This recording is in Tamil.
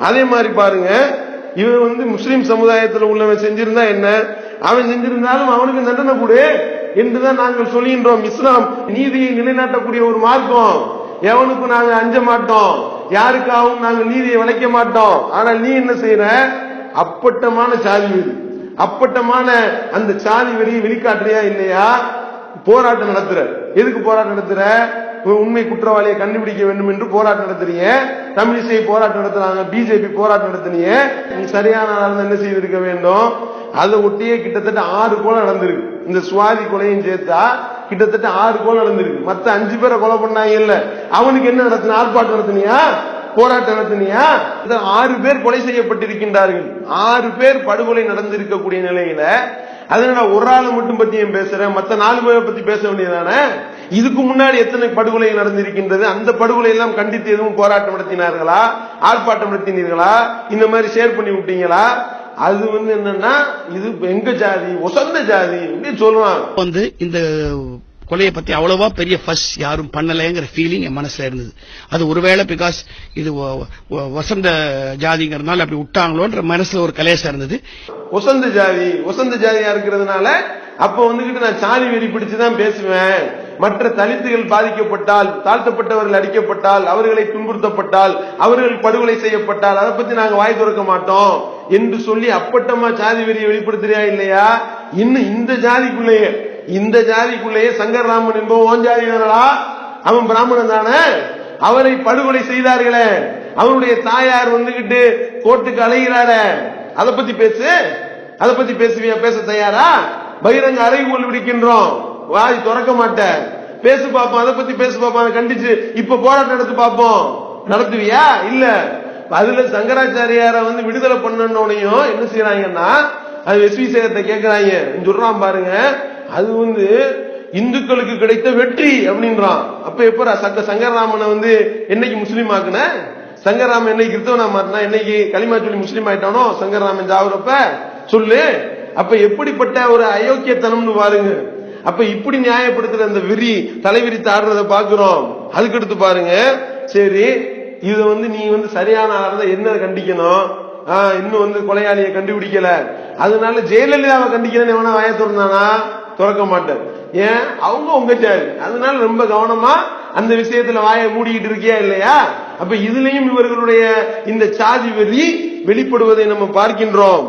அதே மாதிரி பாருங்க இவன் வந்து முஸ்லீம் சமுதாயத்தில் உள்ளவன் செஞ்சிருந்தா என்ன? அவன் செஞ்சிருந்தாலும் அவனுக்கு தண்டனை கொடு என்றுதான் நாங்கள் சொல்கின்றோம். இஸ்லாம் நீதியை நிலைநாட்டக்கூடிய ஒரு மார்க்கம். எவனுக்கும் நாங்க அஞ்ச மாட்டோம். யாருக்காகவும் நாங்கள் நீதியை வளைக்க மாட்டோம். ஆனால் நீ என்ன செய்யற? அப்பட்டமான சாதி வெறி அப்பட்டமான அந்த சாதி வெறியை வெளிக்காட்டுறியா இல்லையா? போராட்டம் நடத்துற. எதுக்கு போராட்டம் நடத்துற? உண்மை குற்றவாளியை கண்டுபிடிக்க வேண்டும் என்று போராட்டம் நடத்துறீங்க. தமிழிசை போராட்டம் நடத்துறாங்க. பிஜேபி போராட்டம் நடத்துனீங்க. நீ சரியான ஆள் என்ன செய்திருக்க வேண்டும்? அதை ஒட்டியே கிட்டத்தட்ட ஆறு கோலம் நடந்திருக்கு. இந்த சுவாதி கொலையும் சேர்த்தா கிட்டத்தட்ட ஆறு கோலம் நடந்திருக்கு. மத்த அஞ்சு பேரை கொலை பண்ணாங்க இல்ல. அவனுக்கு என்ன நடத்தின? ஆர்ப்பாட்டம் நடத்தினியா? போராட்டம் நடத்தினியா? இந்த ஆறு பேர் கொலை செய்யப்பட்டிருக்கின்றார்கள். ஆறு பேர் படுகொலை நடந்திருக்கக்கூடிய நிலையில அதனால ஒரு ஆளை மட்டும் பத்தி ஏன் பேசுறேன்? மத்த நாலு பேரை பத்தி பேச வேண்டியதானே இதுக்கு முன்னாடி எத்தனை படுகொலை நடந்திருக்கின்றது? அந்த படுகொலை எல்லாம் கண்டித்து எதுவும் போராட்டம் நடத்தினார்களா? ஆர்ப்பாட்டம் நடத்தினீர்களா? இந்த மாதிரி ஷேர் பண்ணி விட்டீங்களா? அது வந்து என்னன்னா இது எங்க ஜாதி? ஒசந்த ஜாதி அப்படின்னு சொல்லுவாங்க வந்து இந்த கொலையை பத்தி அவ்வளவா பெரிய ஃபஸ் யாரும் பண்ணலைங்கிற ஃபீலிங் என் மனசுல இருந்தது. அது ஒருவேளை பிகாஸ் இது வசந்த ஜாதிங்கிறதுனால அப்படி விட்டாங்களோன்ற மனசுல ஒரு கலேசம் இருந்தது. ஒசந்த ஜாதி ஒசந்த ஜாதியா இருக்கிறதுனால அப்ப வந்துகிட்டு நான் சாதி வெறி பிடிச்சுதான் பேசுவேன். மற்ற தலித்துகள் பாதிக்கப்பட்டால் தாழ்த்தப்பட்டவர்கள் அடிக்கப்பட்டால் அவர்களை துன்புறுத்தப்பட்டால் அவர்கள் படுகொலை செய்யப்பட்டால் அதை பத்தி நாங்க வாய் திறக்க மாட்டோம் என்று சொல்லி அப்பட்டமா ஜாதி வெறியை வெளிப்படுத்துறியா இல்லையா? இன்னும் இந்த ஜாதிக்குள்ளேயே இந்த ஜாதிக்குள்ளேயே சங்கர்ராமன் என்பவன் ஓன் ஜாதியானடா அவன் பிராமணன் தானே? அவரை படுகொலை செய்தார்களே. அவருடைய தாயார் வந்துகிட்டு கோர்ட்டுக்கு அலைகிறாரே அதை பத்தி பேசு. அதை பத்தி பேசுவியா? பேச தயாரா? பகிரங்க அறைகூல் விடுக்கின்றோம். வாய் திறக்க மாட்டேன் பேசு பார்ப்போம் அதை பத்தி பேசு பார்ப்போம் அதை கண்டிச்சு இப்ப போராட்டம் நடத்து பார்ப்போம் நடத்துவியா? இல்ல. அதுல சங்கராச்சாரியார வந்து விடுதலை பண்ணனோனையும் என்ன செய்யறாங்கன்னா அது எஸ்வி சேகத்தை கேக்குறாங்க. சொல்றான் பாருங்க அது வந்து இந்துக்களுக்கு கிடைத்த வெற்றி அப்படின்றான். அப்ப எப்ப சங்க சங்கரராமனை வந்து என்னைக்கு முஸ்லீம் ஆக்குன? சங்கராமன் என்னைக்கு கிறிஸ்தவனா மாறினா? என்னைக்கு களிமா சொல்லி முஸ்லீம் ஆயிட்டானோ? சங்கரராமன் ஜாவரப்ப சொல்லு. அப்ப எப்படிப்பட்ட ஒரு அயோக்கியத்தனம்னு பாருங்க. அப்ப இப்படி நியாயப்படுத்துற அந்த விரி தலைவிரி தாடுறத பாக்குறோம் அதுக்கடுத்து பாருங்க. சரி இது வந்து நீ வந்து சரியான ஆளா என்ன கண்டிக்கணும்? இன்னும் வந்து கொலையாளியை கண்டுபிடிக்கல. அதனால ஜெயலலிதாவை கண்டிக்கிறேன்னு எவனா வாய திறந்தானா? திறக்க மாட்டேன் ஏன்? அவங்க உங்க அதனால ரொம்ப கவனமா அந்த விஷயத்துல வாய மூடிக்கிட்டு இருக்கியா இல்லையா? அப்ப இதுலயும் இவர்களுடைய இந்த சாதி வெறி வெளிப்படுவதை நம்ம பார்க்கின்றோம்.